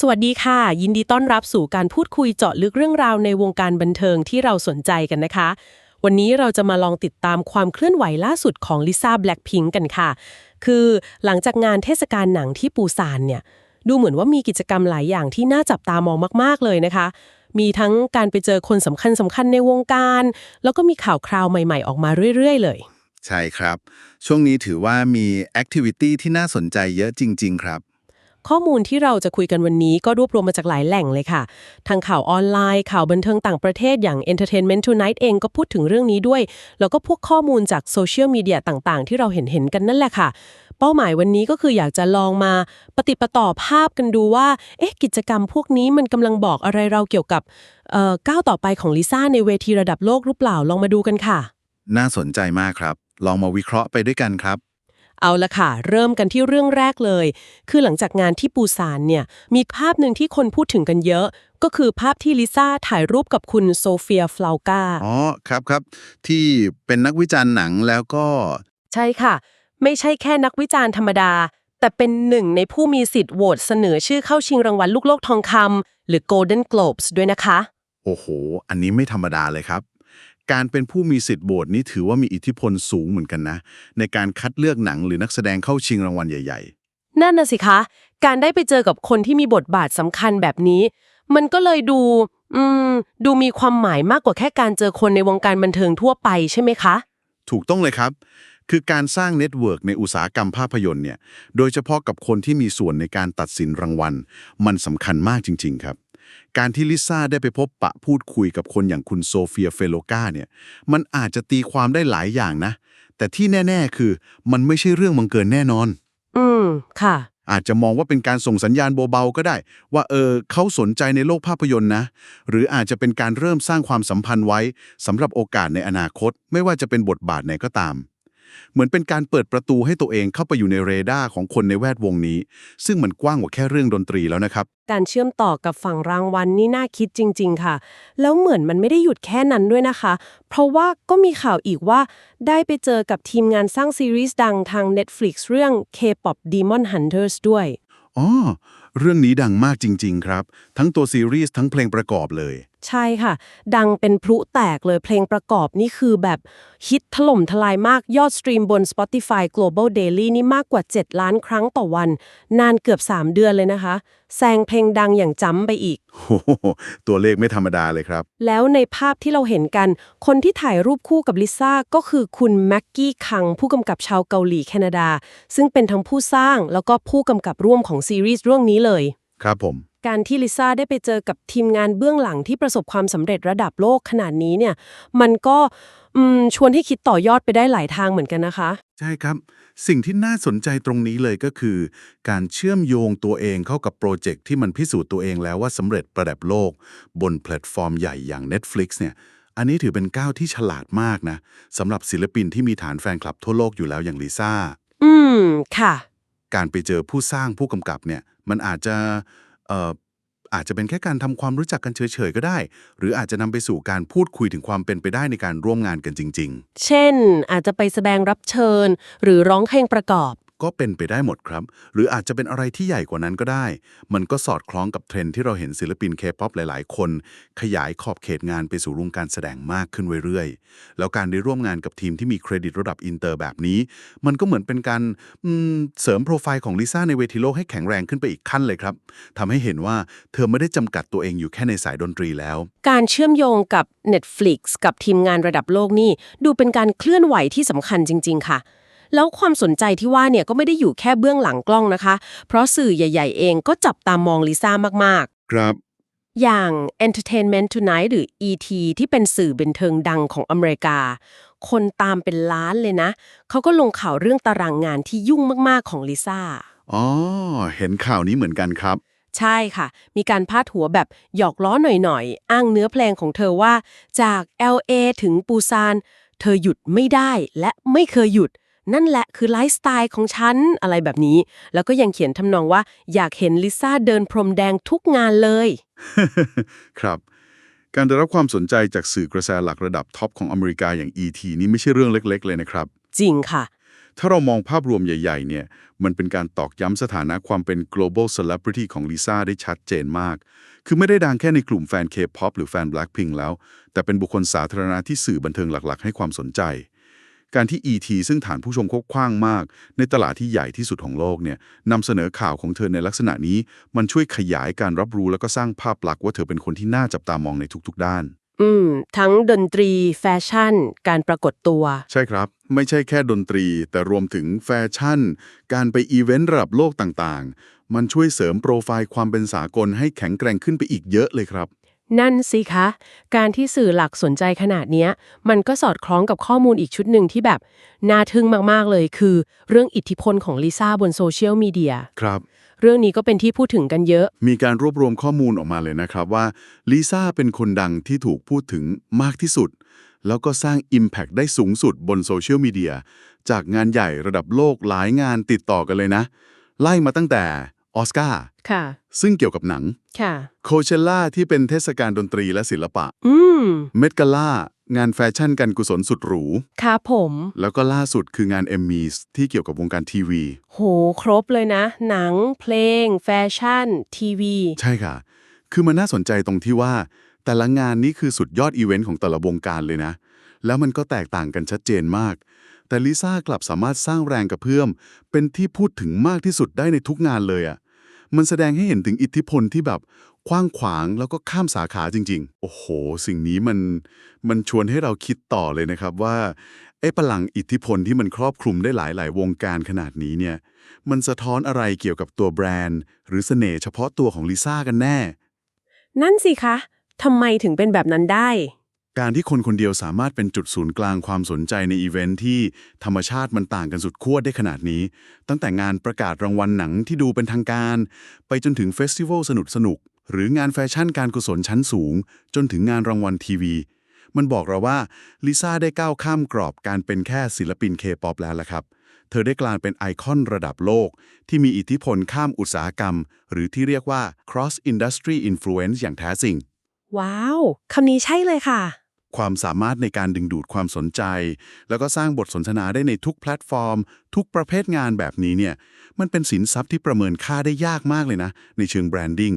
สวัสดีค่ะ ยินดีต้อนรับสู่การพูดคุยเจาะลึกเรื่องราวในวงการบันเทิงที่เราสนใจกันนะคะ วันนี้เราจะมาลองติดตามความเคลื่อนไหวล่าสุดของลิซ่าแบล็คพิงกันค่ะ คือหลังจากงานเทศกาลหนังที่ปูซานเนี่ย ดูเหมือนว่ามีกิจกรรมหลายอย่างที่น่าจับตามองมากๆเลยนะคะ มีทั้งการไปเจอคนสำคัญสำคัญในวงการ แล้วก็มีข่าวคราวใหม่ๆ ออกมาเรื่อย ๆ เลย ใช่ครับ ช่วงนี้ถือว่ามีแอคทิวิตี้ที่น่าสนใจเยอะจริง ๆ ครับ ข้อมูลที่เราจะคุยกันวันนี้ก็รวบรวมมาจากหลายแหล่งเลยค่ะทั้งข่าวออนไลน์ ข่าวบันเทิงต่างประเทศอย่าง Entertainment Tonight เองก็พูดถึงเรื่องนี้ด้วย แล้วก็พวกข้อมูลจากโซเชียลมีเดียต่างๆ ที่เราเห็นเห็นๆกันนั่นแหละค่ะ เป้าหมายวันนี้ก็คืออยากจะลองมาปฏิปต่อภาพกันดูว่า เอ๊ะ กิจกรรมพวกนี้มันกำลังบอกอะไรเราเกี่ยวกับเอ่อก้าวต่อไปของลิซ่าในเวทีระดับโลกหรือเปล่าลองมาดูกันค่ะ น่าสนใจมากครับ ลองมาวิเคราะห์ไปด้วยกันครับ เอาละค่ะ เริ่มกันที่เรื่องแรกเลย คือหลังจากงานที่ปูซานเนี่ยมีภาพหนึ่งที่คนพูดถึงกันเยอะ ก็คือภาพที่ลิซ่าถ่ายรูปกับคุณโซเฟียฟลาวกาอ๋อครับครับที่เป็นนักวิจารณ์หนังแล้วก็ ใช่ค่ะ ไม่ใช่แค่นักวิจารณ์ธรรมดา แต่เป็นหนึ่งในผู้มีสิทธิ์โหวตเสนอชื่อเข้าชิงรางวัลลูกโลกทองคำหรือ Golden Globes ด้วยนะคะ โอ้โห อันนี้ไม่ธรรมดาเลยครับ การเป็นผู้มีสิทธิ์โบทนี้ถือว่ามีอิทธิพลสูงเหมือนกันนะ ในการคัดเลือกหนังหรือนักแสดงเข้าชิงรางวัลใหญ่นั่นน่ะสิคะ การได้ไปเจอกับคนที่มีบทบาทสำคัญแบบนี้ มันก็เลยดูอืมดูมีความหมายมากกว่าแค่การเจอคนในวงการบันเทิงทั่วไปใช่ไหมคะๆถูกต้องเลยครับ คือการสร้างเน็ตเวิร์กในอุตสาหกรรมภาพยนตร์เนี่ย โดยเฉพาะกับคนที่มีส่วนในการตัดสินรางวัล มันสำคัญมากจริง ๆ ครับ การที่ลิซ่าได้ไปพบปะพูดคุยกับคนอย่างคุณโซเฟียเฟโลกาเนี่ย มันอาจจะตีความได้หลายอย่างนะ แต่ที่แน่ ๆ คือมันไม่ใช่เรื่องบังเกินแน่นอน อืม ค่ะ อาจจะมองว่าเป็นการส่งสัญญาณเบาๆก็ได้ ว่าเออเขาสนใจในโลกภาพยนตร์นะ หรืออาจจะเป็นการเริ่มสร้างความสัมพันธ์ไว้สำหรับโอกาสในอนาคต ไม่ว่าจะเป็นบทบาทไหนก็ตาม เหมือนเป็นการเปิดประตูให้ตัวเองเข้าไปอยู่ในเรดาร์ของคนในแวดวงนี้ ซึ่งมันกว้างกว่าแค่เรื่องดนตรีแล้วนะครับ การเชื่อมต่อกับฝั่งรางวัลนี่น่าคิดจริง ๆ ค่ะ แล้วเหมือนมันไม่ได้หยุดแค่นั้นด้วยนะคะ เพราะว่าก็มีข่าวอีกว่า ได้ไปเจอกับทีมงานสร้างซีรีส์ดังทาง Netflix เรื่อง K-pop Demon Hunters ด้วยอ๋อเรื่องนี้ดังมากจริง ๆ ครับ ทั้งตัวซีรีส์ทั้งเพลงประกอบเลย ใช่ค่ะ ดังเป็นพลุแตกเลยเพลงประกอบนี่คือแบบฮิตถล่มทลายมากยอดสตรีมบน Spotify Global Daily นี่มากกว่า 7 ล้านครั้งต่อวัน นานเกือบ 3 เดือนเลยนะคะ แซงเพลงดังอย่างจำไปอีกโอ้โหตัวเลขไม่ธรรมดาเลยครับ แล้วในภาพที่เราเห็นกัน คนที่ถ่ายรูปคู่กับลิซ่าก็คือคุณแม็กกี้คัง ผู้กำกับชาวเกาหลีแคนาดา ซึ่งเป็นทั้งผู้สร้างแล้วก็ผู้กำกับร่วมของซีรีส์เรื่องนี้เลย ครับผม การที่ลิซ่าได้ไปเจอกับทีมงานเบื้องหลังที่ประสบความสำเร็จระดับโลกขนาดนี้เนี่ย มันก็อืมชวนให้คิดต่อยอดไปได้หลายทางเหมือนกันนะคะ ใช่ครับ สิ่งที่น่าสนใจตรงนี้เลยก็คือ การเชื่อมโยงตัวเองเข้ากับโปรเจกต์ที่มันพิสูจน์ตัวเองแล้วว่าสำเร็จระดับโลก บนแพลตฟอร์มใหญ่อย่าง Netflix เนี่ยอันนี้ถือเป็นก้าวที่ฉลาดมากนะสำหรับศิลปินที่มีฐานแฟนคลับทั่วโลกอยู่แล้วอย่างลิซ่า อืม ค่ะ การไปเจอผู้สร้างผู้กำกับเนี่ย มันอาจจะเอาจจะเป็นแค่การทำความรู้จักกันเฉยๆก็ได้ หรืออาจจะนำไปสู่การพูดคุยถึงความเป็นไปได้ในการร่วมงานกันจริง ๆ เช่น อาจจะไปแสดงรับเชิญ หรือร้องเพลงประกอบ ก็เป็นไปได้หมดครับ หรืออาจจะเป็นอะไรที่ใหญ่กว่านั้นก็ได้ มันก็สอดคล้องกับเทรนที่เราเห็นศิลปินเคป๊อปหลาย ๆ คน ขยายขอบเขตงานไปสู่วงการแสดงมากขึ้นเรื่อยๆ แล้วการได้ร่วมงานกับทีมที่มีเครดิตระดับอินเตอร์แบบนี้ มันก็เหมือนเป็นการเสริมโปรไฟล์ของลิซ่าในเวทีโลกให้แข็งแรงขึ้นไปอีกขั้นเลยครับทำให้เห็นว่าเธอไม่ได้จำกัดตัวเองอยู่แค่ในสายดนตรีแล้ว การเชื่อมโยงกับ Netflix กับทีมงานระดับโลกนี่ดูเป็นการเคลื่อนไหวที่สำคัญจริง ๆ ค่ะ แล้วความสนใจที่ว่าเนี่ยก็ไม่ได้อยู่แค่เบื้องหลังกล้องนะคะ เพราะสื่อใหญ่ ๆ เองก็จับตามองลิซ่ามากครับๆอย่าง Entertainment Tonight หรือ ET ที่เป็นสื่อบันเทิงดังของอเมริกา คนตามเป็นล้านเลยนะ เขาก็ลงข่าวเรื่องตารางงานที่ยุ่งมากๆของลิซ่า อ๋อ เห็นข่าวนี้เหมือนกันครับ ใช่ค่ะ มีการพาดหัวแบบหยอกล้อหน่อยๆ อ้างเนื้อเพลงของเธอว่า จาก LA ถึงปูซาน เธอหยุดไม่ได้และไม่เคยหยุด นั่นแหละคือไลฟ์สไตล์ของฉัน อะไรแบบนี้ แล้วก็ยังเขียนทำนองว่า อยากเห็นลิซ่าเดินพรมแดงทุกงานเลย ครับ การได้รับความสนใจจากสื่อกระแสหลักระดับท็อปของอเมริกาอย่าง ET นี่ไม่ใช่เรื่องเล็ก ๆ เลยนะครับ จริงค่ะ ถ้าเรามองภาพรวมใหญ่ ๆ เนี่ย มันเป็นการตอกย้ำสถานะความเป็น global celebrity ของลิซ่าได้ชัดเจนมาก คือไม่ได้ดังแค่ในกลุ่มแฟน K-pop หรือแฟน Blackpink แล้ว แต่เป็นบุคคลสาธารณะที่สื่อบันเทิงหลัก ๆ ให้ความสนใจ การที่ ET ซึ่งฐานผู้ชมเขากว้างมาก ในตลาดที่ใหญ่ที่สุดของโลกเนี่ยนำเสนอข่าวของเธอในลักษณะนี้ มันช่วยขยายการรับรู้แล้วก็สร้างภาพลักษณ์ว่าเธอเป็นคนที่น่าจับตามองในทุก ๆ ด้าน อืม ทั้งดนตรี แฟชั่น การปรากฏตัว ใช่ครับ ไม่ใช่แค่ดนตรี แต่รวมถึงแฟชั่น การไปอีเวนต์ระดับโลกต่างๆ มันช่วยเสริมโปรไฟล์ความเป็นสากลให้แข็งแกร่งขึ้นไปอีกเยอะเลยครับ นั่นสิคะ การที่สื่อหลักสนใจขนาดเนี้ย มันก็สอดคล้องกับข้อมูลอีกชุดหนึ่งที่แบบ น่าทึ่งมากๆเลยคือ เรื่องอิทธิพลของลิซ่าบนโซเชียลมีเดีย ครับ เรื่องนี้ก็เป็นที่พูดถึงกันเยอะ มีการรวบรวมข้อมูลออกมาเลยนะครับว่าลิซ่าเป็นคนดังที่ถูกพูดถึงมากที่สุด แล้วก็สร้าง Impact ได้สูงสุดบนโซเชียลมีเดียจากงานใหญ่ระดับโลกหลายงานติดต่อกันเลยนะ ไล่มาตั้งแต่ ออสการ์ค่ะ ซึ่งเกี่ยวกับหนัง ค่ะ โคเชล่าที่เป็นเทศกาลดนตรีและศิลปะ อืม เมดกาล่างานแฟชั่นการกุศลสุดหรูครับผม แล้วก็ล่าสุดคืองานเอมมีสที่เกี่ยวกับวงการทีวี โห ครบเลยนะ หนัง เพลง แฟชั่น ทีวี ใช่ค่ะ คือมันน่าสนใจตรงที่ว่า แต่ละงานนี้คือสุดยอดอีเวนต์ของแต่ละวงการเลยนะ แล้วมันก็แตกต่างกันชัดเจนมาก แต่ลิซ่ากลับสามารถสร้างแรงกระเพื่อม เป็นที่พูดถึงมากที่สุดได้ในทุกงานเลยอะ่ะ มันแสดงให้เห็นถึงอิทธิพลที่แบบกว้างขวางแล้วก็ข้ามสาขาจริง ๆ โอ้โห สิ่งนี้มันมันชวนให้เราคิดต่อเลยนะครับว่าไอ้พลังอิทธิพลที่มันครอบคลุมได้หลาย ๆ วงการขนาดนี้เนี่ย มันสะท้อนอะไรเกี่ยวกับตัวแบรนด์ หรือเสน่ห์เฉพาะตัวของลิซ่ากันแน่ นั่นสิคะทำไมถึงเป็นแบบนั้นได้ การที่คนคนเดียวสามารถเป็นจุดศูนย์กลางความสนใจในอีเวนท์ที่ธรรมชาติมันต่างกันสุดขั้วได้ขนาดนี้ ตั้งแต่งานประกาศรางวัลหนังที่ดูเป็นทางการ ไปจนถึงเฟสติวัลสนุกสนุกๆหรืองานแฟชั่นการกุศลชั้นสูง จนถึงงานรางวัลทีวี มันบอกเราว่าลิซ่าได้ก้าวข้ามกรอบการเป็นแค่ศิลปินเคป๊อปแล้วล่ะครับ เธอได้กลายเป็นไอคอนระดับโลก ที่มีอิทธิพลข้ามอุตสาหกรรม หรือที่เรียกว่า cross industry influence อย่างแท้จริง ว้าวคำนี้ใช่เลยค่ะ ความสามารถในการดึงดูดความสนใจ แล้วก็สร้างบทสนทนาได้ในทุกแพลตฟอร์ม ทุกประเภทงานแบบนี้เนี่ยมันเป็นสินทรัพย์ที่ประเมินค่าได้ยากมากเลยนะ ในเชิงแบรนดิ้ง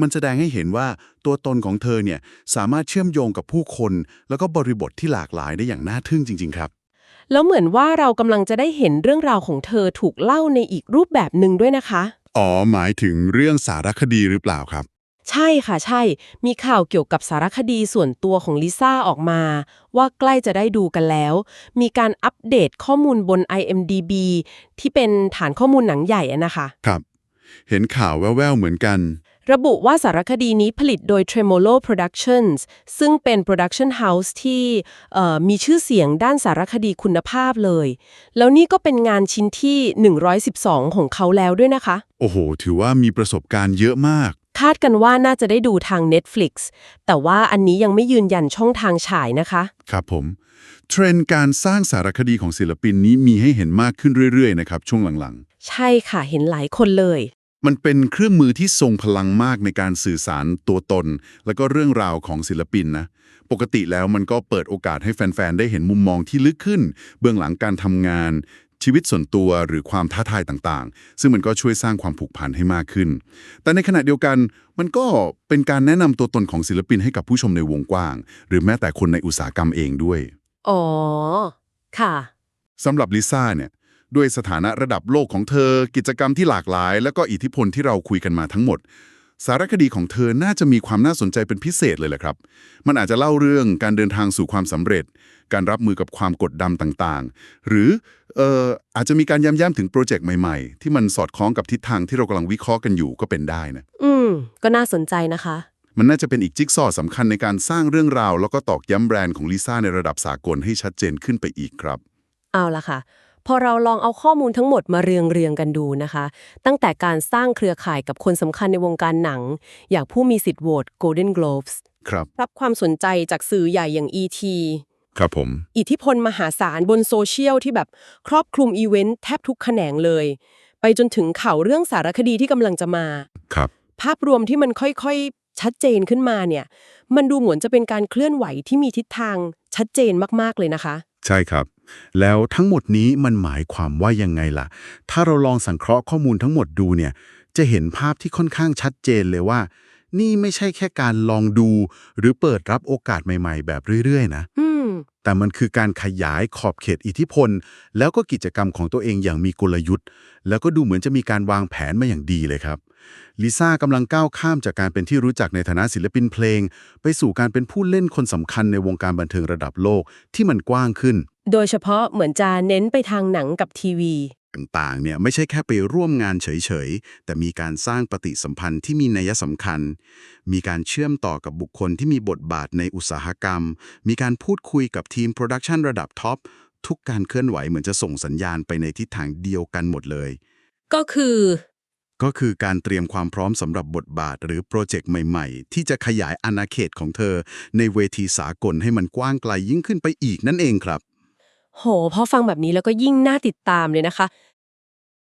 มันแสดงให้เห็นว่าตัวตนของเธอเนี่ยสามารถเชื่อมโยงกับผู้คน แล้วก็บริบทที่หลากหลายได้อย่างน่าทึ่งจริง ๆ ครับแล้วเหมือนว่าเรากำลังจะได้เห็นเรื่องราวของเธอถูกเล่าในอีกรูปแบบหนึ่งด้วยนะคะ อ๋อ หมายถึงเรื่องสารคดีหรือเปล่าครับ ใช่ค่ะใช่ มีข่าวเกี่ยวกับสารคดีส่วนตัวของลิซ่าออกมา ว่าใกล้จะได้ดูกันแล้ว มีการอัปเดตข้อมูลบน IMDB ที่เป็นฐานข้อมูลหนังใหญ่อะนะคะ ครับ เห็นข่าวแว่วๆเหมือนกัน ระบุว่าสารคดีนี้ผลิตโดย Tremolo Productions ซึ่งเป็น Production House ที่เอ่อมีชื่อเสียงด้านสารคดีคุณภาพเลย แล้วนี่ก็เป็นงานชิ้นที่ 112 ของเขาแล้วด้วยนะคะ โอ้โห ถือว่ามีประสบการณ์เยอะมาก คาดกันว่าน่าจะได้ดูทาง Netflix แต่ว่าอันนี้ยังไม่ยืนยันช่องทางฉายนะคะ ครับผม เทรนด์การสร้างสารคดีของศิลปินนี้มีให้เห็นมากขึ้นเรื่อยๆนะครับช่วงหลังใช่ค่ะเห็นหลายคนเลยๆมันเป็นเครื่องมือที่ทรงพลังมากในการสื่อสารตัวตน และก็เรื่องราวของศิลปินนะ ปกติแล้วมันก็เปิดโอกาสให้แฟนๆ ได้เห็นมุมมองที่ลึกขึ้น เบื้องหลังการทำงาน ชีวิตส่วนตัวหรือความท้าทายต่างๆ ซึ่งมันก็ช่วยสร้างความผูกพันให้มากขึ้น แต่ในขณะเดียวกันมันก็เป็นการแนะนำตัวตนของศิลปินให้กับผู้ชมในวงกว้าง หรือแม้แต่คนในอุตสาหกรรมเองด้วย อ๋อ ค่ะสำหรับลิซ่าเนี่ยด้วยสถานะระดับโลกของเธอ กิจกรรมที่หลากหลาย และก็อิทธิพลที่เราคุยกันมาทั้งหมด สารคดีของเธอน่าจะมีความน่าสนใจเป็นพิเศษเลยแหละครับ มันอาจจะเล่าเรื่องการเดินทางสู่ความสำเร็จ การรับมือกับความกดดันต่างๆ หรือ เอ่ออาจจะมีการย้ำย้ำถึงโปรเจกต์ใหม่ๆ ที่มันสอดคล้องกับทิศทางที่เรากำลังวิเคราะห์กันอยู่ก็เป็นได้นะ อืม ก็น่าสนใจนะคะ มันน่าจะเป็นอีกจิ๊กซอว์สำคัญในการสร้างเรื่องราว แล้วก็ตอกย้ำแบรนด์ของลิซ่าในระดับสากลให้ชัดเจนขึ้นไปอีกครับ เอาละค่ะ พอเราลองเอาข้อมูลทั้งหมดมาเรียงเรียงๆกันดูนะคะ ตั้งแต่การสร้างเครือข่ายกับคนสำคัญในวงการหนัง อย่างผู้มีสิทธิ์โหวต Golden Globes ครับ รับความสนใจจากสื่อใหญ่อย่าง ET ครับผม อิทธิพลมหาศาลบนโซเชียลที่แบบครอบคลุมอีเวนต์แทบทุกแขนงเลย ไปจนถึงข่าวเรื่องสารคดีที่กำลังจะมา ครับ ภาพรวมที่มันค่อยๆ ชัดเจนขึ้นมาเนี่ย มันดูเหมือนจะเป็นการเคลื่อนไหวที่มีทิศทางชัดเจนมากๆเลยนะคะ ใช่ครับ แล้วทั้งหมดนี้มันหมายความว่ายังไงล่ะ ถ้าเราลองสังเคราะห์ข้อมูลทั้งหมดดูเนี่ย จะเห็นภาพที่ค่อนข้างชัดเจนเลยว่า นี่ไม่ใช่แค่การลองดู หรือเปิดรับโอกาสใหม่ ๆ แบบเรื่อยๆ นะ อืม แต่มันคือการขยายขอบเขตอิทธิพล แล้วก็กิจกรรมของตัวเองอย่างมีกลยุทธ์ แล้วก็ดูเหมือนจะมีการวางแผนมาอย่างดีเลยครับลิซ่ากำลังก้าวข้ามจากการเป็นที่รู้จักในฐานะศิลปินเพลง ไปสู่การเป็นผู้เล่นคนสำคัญในวงการบันเทิงระดับโลกที่มันกว้างขึ้น โดยเฉพาะเหมือนจะเน้นไปทางหนังกับทีวี ต่างๆเนี่ยไม่ใช่แค่ไปร่วมงานเฉยๆ แต่มีการสร้างปฏิสัมพันธ์ที่มีนัยสำคัญ มีการเชื่อมต่อกับบุคคลที่มีบทบาทในอุตสาหกรรม มีการพูดคุยกับทีมโปรดักชันระดับท็อป ทุกการเคลื่อนไหวเหมือนจะส่งสัญญาณไปในทิศทางเดียวกันหมดเลย ก็คือ ก็คือการเตรียมความพร้อมสำหรับบทบาทหรือโปรเจกต์ใหม่ๆ ที่จะขยายอาณาเขตของเธอ ในเวทีสากลให้มันกว้างไกลยิ่งขึ้นไปอีกนั่นเองครับ โหพอฟังแบบนี้แล้วก็ยิ่งน่าติดตามเลยนะคะ